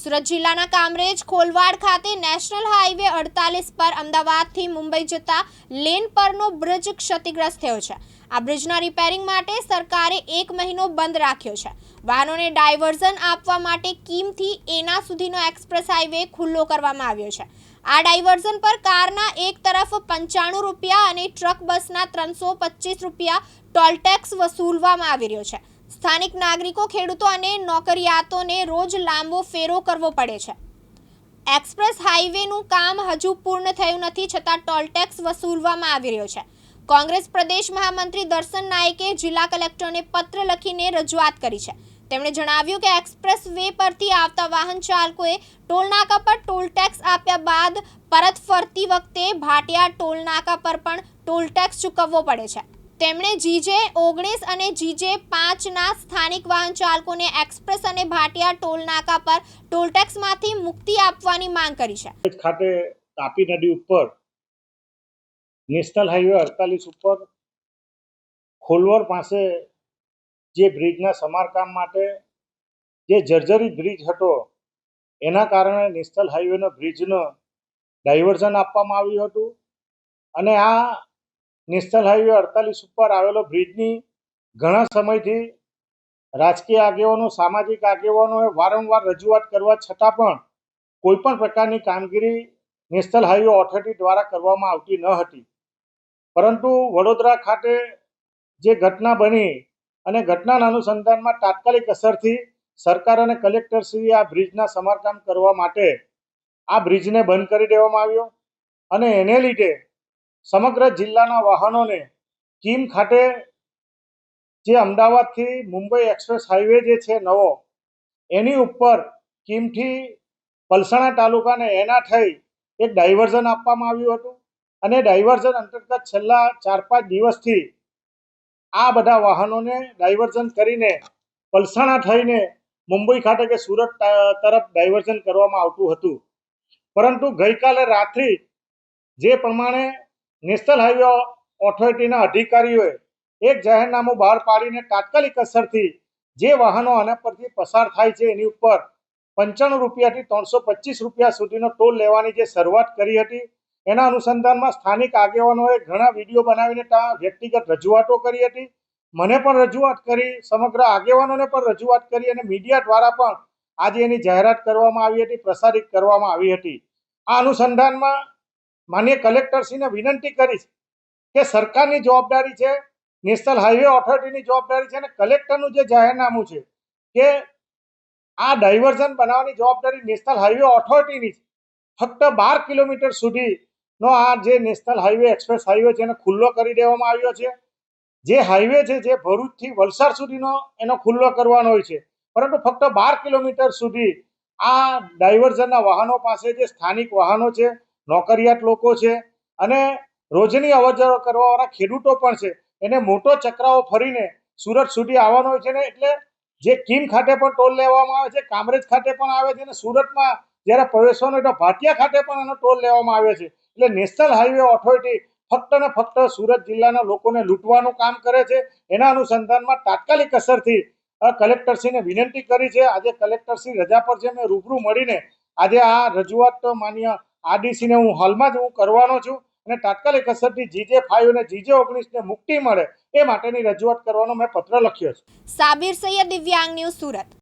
સુરત જિલ્લાના કામરેજ, ખોલવાડ ખાતે national highway અડતાલીસ પર અમદાવાદથી મુંબઈ જતા લેન પરનો બ્રિજ ક્ષતિગ્રસ્ત થયો છે. આ બ્રિજના રિપેરિંગ માટે સરકારે એક મહિનો બંધ રાખ્યો છે. વાહનોને ડાયવર્ઝન આપવા માટે કીમથી એના સુધીનો એક્સપ્રેસ હાઈવે ખુલ્લો કરવામાં આવ્યો છે. આ ડાયવર્ઝન પર કારના એક તરફ પંચાણું રૂપિયા અને ટ્રક બસના ત્રણસો પચીસ રૂપિયા ટોલ ટેક્સ વસૂલવામાં આવી રહ્યો છે. સ્થાનિક નાગરિકો, ખેડૂતો અને નોકરિયાતોને રોજ લાંબો ફેરો કરવો પડે છે. એક્સપ્રેસ હાઈવેનું કામ હજુ પૂર્ણ થયું નથી છતાં ટોલટેક્સ વસૂલવામાં આવી રહ્યો છે. કોંગ્રેસ પ્રદેશ મહામંત્રી દર્શન નાયકે જિલ્લા કલેક્ટરને પત્ર લખીને રજૂઆત કરી છે. તેમણે જણાવ્યું કે એક્સપ્રેસ વે પરથી આવતા વાહન ચાલકોએ ટોલનાકા પર ટોલ ટેક્સ આપ્યા બાદ પરત ફરતી વખતે ભાટિયા ટોલનાકા પર પણ ટોલ ટેક્સ ચૂકવવો પડે છે. તેમણે જીજે ઓગણીસ અને જીજે પાંચના સ્થાનિક વાહન ચાલકોને એક્સપ્રેસ અને ભાટિયા ટોલ નાકા પર ટોલ ટેક્સમાંથી મુક્તિ આપવાની માંગ કરી છે. ખાતે તાપી નદી ઉપર, નેશનલ હાઈવે અડતાલીસ ઉપર ખોલવર પાસે જે બ્રિજના સમારકામ માટે જે જર્જરી બ્રિજ હતો, એના કારણે નેશનલ હાઈવેનો બ્રિજનો ડાયવર્ઝન આપવામાં આવ્યું હતું અને આ નેશનલ હાઈવે અડતાલીસ ઉપર આવેલો બ્રિજની ઘણા સમયથી રાજકીય આગેવાનો, સામાજિક આગેવાનોએ વારંવાર રજૂઆત કરવા છતાં પણ કોઈ પણ પ્રકારની કામગીરી નેશનલ હાઈવે ઓથોરિટી દ્વારા કરવામાં આવતી ન હતી. પરંતુ વડોદરા ખાતે જે ઘટના બની અને ઘટનાના અનુસંધાનમાં તાત્કાલિક અસરથી સરકાર અને કલેક્ટરશ્રીએ આ બ્રિજના સમારકામ કરવા માટે આ બ્રિજને બંધ કરી દેવામાં આવ્યો અને એને લીધે સમગ્ર જિલ્લાના વાહનોને કીમ ખાતે જે અમદાવાદથી મુંબઈ એક્સપ્રેસ હાઈવે જે છે નવો, એની ઉપર કીમથી પલસાણા તાલુકાને એના થઈ એક ડાયવર્ઝન આપવામાં આવ્યું હતું. અને ડાયવર્ઝન અંતર્ગત છેલ્લા ચાર પાંચ દિવસથી આ બધા વાહનોને ડાયવર્ઝન કરીને પલસાણા થઈને મુંબઈ ખાતે કે સુરત તરફ ડાયવર્ઝન કરવામાં આવતું હતું. પરંતુ ગઈકાલે રાત્રિ જે પ્રમાણે નેશનલ હાઈવે ઓથોરિટીના અધિકારીઓએ એક જાહેરનામું બહાર પાડીને તાત્કાલિક અસરથી જે વાહનો આના પરથી પસાર થાય છે એની ઉપર પંચાણું રૂપિયાથી ત્રણસો પચીસ રૂપિયા સુધીનો ટોલ લેવાની જે શરૂઆત કરી હતી, એના અનુસંધાનમાં સ્થાનિક આગેવાનોએ ઘણા વીડિયો બનાવીને ત્યાં વ્યક્તિગત રજૂઆતો કરી હતી. મને પણ રજૂઆત કરી, સમગ્ર આગેવાનોને પણ રજૂઆત કરી અને મીડિયા દ્વારા પણ આજે એની જાહેરાત કરવામાં આવી હતી, પ્રસારિત કરવામાં આવી હતી. આ અનુસંધાનમાં માન્ય કલેક્ટરશ્રીને વિનંતી કરીશ કે સરકારની જવાબદારી છે, નેશનલ હાઈવે ઓથોરિટીની જવાબદારી છે અને કલેક્ટરનું જે જાહેરનામું છે કે આ ડાયવર્ઝન બનાવવાની જવાબદારી નેશનલ હાઈવે ઓથોરિટીની છે. ફક્ત બાર કિલોમીટર સુધીનો આ જે નેશનલ હાઈવે, એક્સપ્રેસ હાઈવે છે એને ખુલ્લો કરી દેવામાં આવ્યો છે. જે હાઈવે છે, જે ભરૂચથી વલસાડ સુધીનો એનો ખુલ્લો કરવાનો હોય છે. પરંતુ ફક્ત બાર કિલોમીટર સુધી આ ડાયવર્ઝનના વાહનો પાસે જે સ્થાનિક વાહનો છે નોકરિયાત લોકો છે અને રોજની અવર કરવાવાળા ખેડૂતો પણ છે. એને મોટો ચક્રાઓ ફરીને સુરત સુધી આવવાનો હોય છે ને એટલે જે કીમ ખાતે પણ ટોલ લેવામાં આવે છે, કામરેજ ખાતે પણ આવે છે અને સુરતમાં જ્યારે પ્રવેશવાનો તો ભાટિયા ખાતે પણ એનો ટોલ લેવામાં આવે છે. એટલે નેશનલ હાઈવે ઓથોરિટી ફક્ત ને ફક્ત સુરત જિલ્લાના લોકોને લૂંટવાનું કામ કરે છે. એના અનુસંધાનમાં તાત્કાલિક અસરથી કલેક્ટરશ્રીને વિનંતી કરી છે. આજે કલેક્ટરશ્રી રજા પર છે મેં રૂબરૂ મળીને આજે આ રજૂઆત માન્ય આરડીસીને હું હાલમાં જ હું કરવાનો છું અને તાત્કાલિક અસરથી જીજે ફાઈવ અને જીજે ઓગણીસને મુક્તિ મળે એ માટેની રજૂઆત કરવાનો મેં પત્ર લખ્યો છે. સાબિર સૈયદ દિવ્યાંગ ન્યૂઝ સુરત.